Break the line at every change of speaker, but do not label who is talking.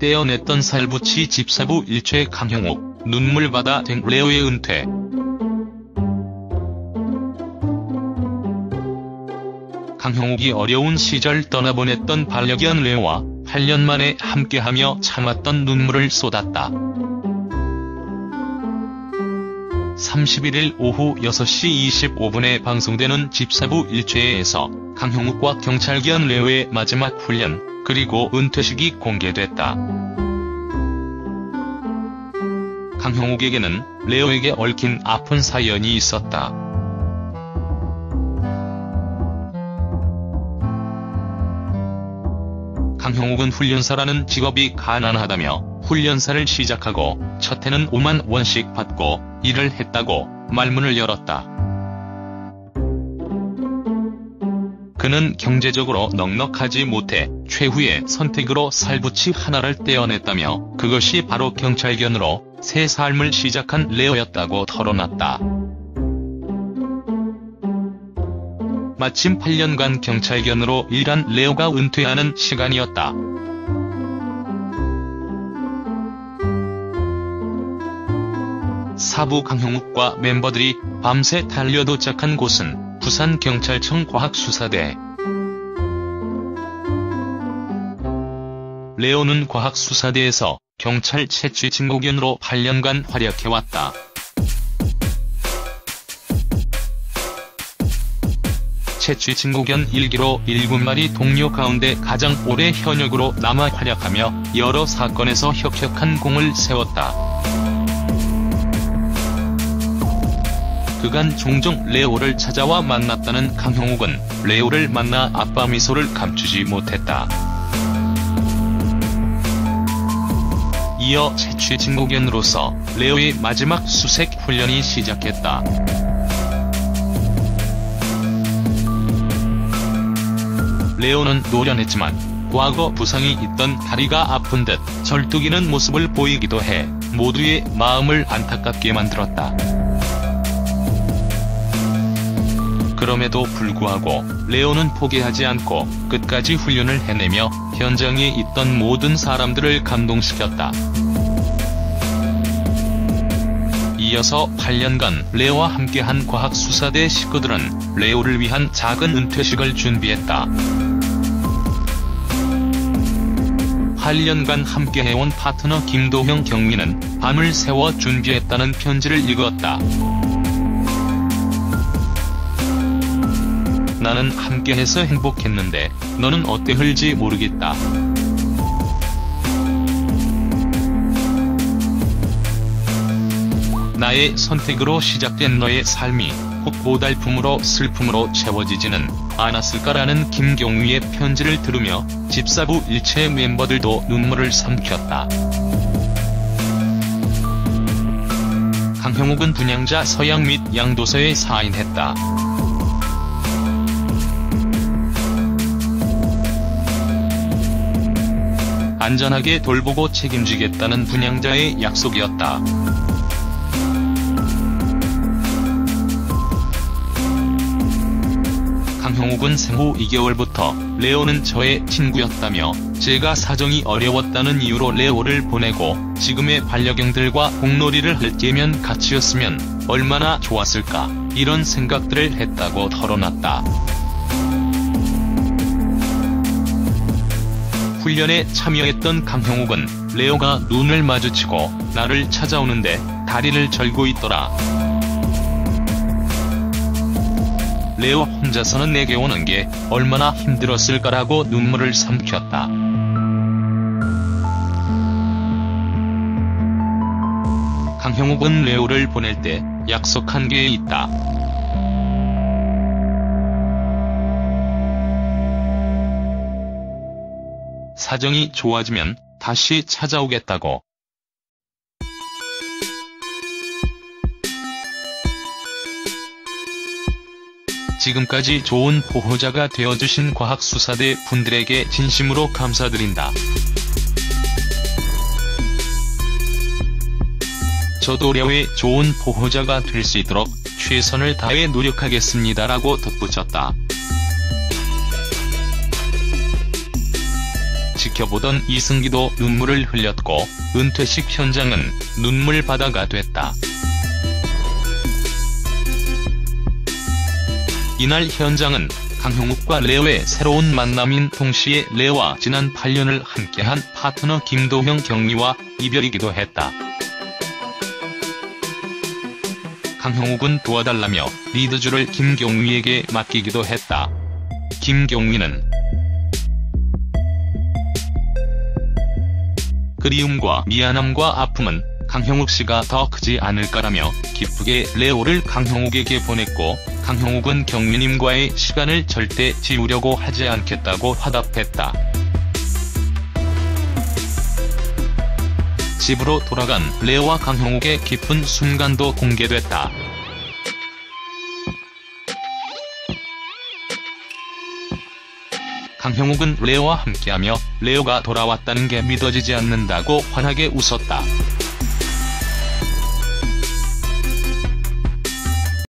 떼어냈던 살부치 집사부 일체 강형욱, 눈물바다 등 레오의 은퇴. 강형욱이 어려운 시절 떠나보냈던 반려견 레오와 8년 만에 함께하며 참았던 눈물을 쏟았다. 31일 오후 6시 25분에 방송되는 집사부 일체에서 강형욱과 경찰견 레오의 마지막 훈련, 그리고 은퇴식이 공개됐다. 강형욱에게는 레오에게 얽힌 아픈 사연이 있었다. 강형욱은 훈련사라는 직업이 가난하다며 훈련사를 시작하고 첫 해는 5만 원씩 받고 일을 했다고 말문을 열었다. 그는 경제적으로 넉넉하지 못해 최후의 선택으로 살부치 하나를 떼어냈다며 그것이 바로 경찰견으로 새 삶을 시작한 레오였다고 털어놨다. 마침 8년간 경찰견으로 일한 레오가 은퇴하는 시간이었다. 사부 강형욱과 멤버들이 밤새 달려 도착한 곳은 부산경찰청 과학수사대. 레오는 과학수사대에서 경찰 채취 진고견으로 8년간 활약해왔다. 채취 진고견 1기로 7마리 동료 가운데 가장 오래 현역으로 남아 활약하며 여러 사건에서 혁혁한 공을 세웠다. 그간 종종 레오를 찾아와 만났다는 강형욱은 레오를 만나 아빠 미소를 감추지 못했다. 이어 채취 진고견으로서 레오의 마지막 수색 훈련이 시작했다. 레오는 노련했지만 과거 부상이 있던 다리가 아픈 듯 절뚝이는 모습을 보이기도 해 모두의 마음을 안타깝게 만들었다. 그럼에도 불구하고 레오는 포기하지 않고 끝까지 훈련을 해내며 현장에 있던 모든 사람들을 감동시켰다. 이어서 8년간 레오와 함께한 과학수사대 식구들은 레오를 위한 작은 은퇴식을 준비했다. 8년간 함께해온 파트너 김도형 경위는 밤을 새워 준비했다는 편지를 읽었다. 나는 함께해서 행복했는데 너는 어때 흘지 모르겠다. 나의 선택으로 시작된 너의 삶이 혹 고달픔으로 슬픔으로 채워지지는 않았을까라는 김경위의 편지를 들으며 집사부 일체 멤버들도 눈물을 삼켰다. 강형욱은 분양자 서양 및 양도서에 사인했다. 안전하게 돌보고 책임지겠다는 분양자의 약속이었다. 강형욱은 생후 2개월부터 레오는 저의 친구였다며 제가 사정이 어려웠다는 이유로 레오를 보내고 지금의 반려견들과 공놀이를 할 때면 같이였으면 얼마나 좋았을까 이런 생각들을 했다고 털어놨다. 훈련에 참여했던 강형욱은 레오가 눈을 마주치고 나를 찾아오는데 다리를 절고 있더라. 레오 혼자서는 내게 오는 게 얼마나 힘들었을까라고 눈물을 삼켰다. 강형욱은 레오를 보낼 때 약속한 게 있다. 사정이 좋아지면 다시 찾아오겠다고. 지금까지 좋은 보호자가 되어주신 과학수사대 분들에게 진심으로 감사드린다. 저도 레오의 좋은 보호자가 될 수 있도록 최선을 다해 노력하겠습니다라고 덧붙였다. 지켜보던 이승기도 눈물을 흘렸고 은퇴식 현장은 눈물바다가 됐다. 이날 현장은 강형욱과 레오의 새로운 만남인 동시에 레오와 지난 8년을 함께한 파트너 김도형 경리와 이별이기도 했다. 강형욱은 도와달라며 리드주를 김경위에게 맡기기도 했다. 김경위는 그리움과 미안함과 아픔은 강형욱 씨가 더 크지 않을까라며 기쁘게 레오를 강형욱에게 보냈고 강형욱은 경민님과의 시간을 절대 지우려고 하지 않겠다고 화답했다. 집으로 돌아간 레오와 강형욱의 기쁜 순간도 공개됐다. 강형욱은 레오와 함께하며 레오가 돌아왔다는 게 믿어지지 않는다고 환하게 웃었다.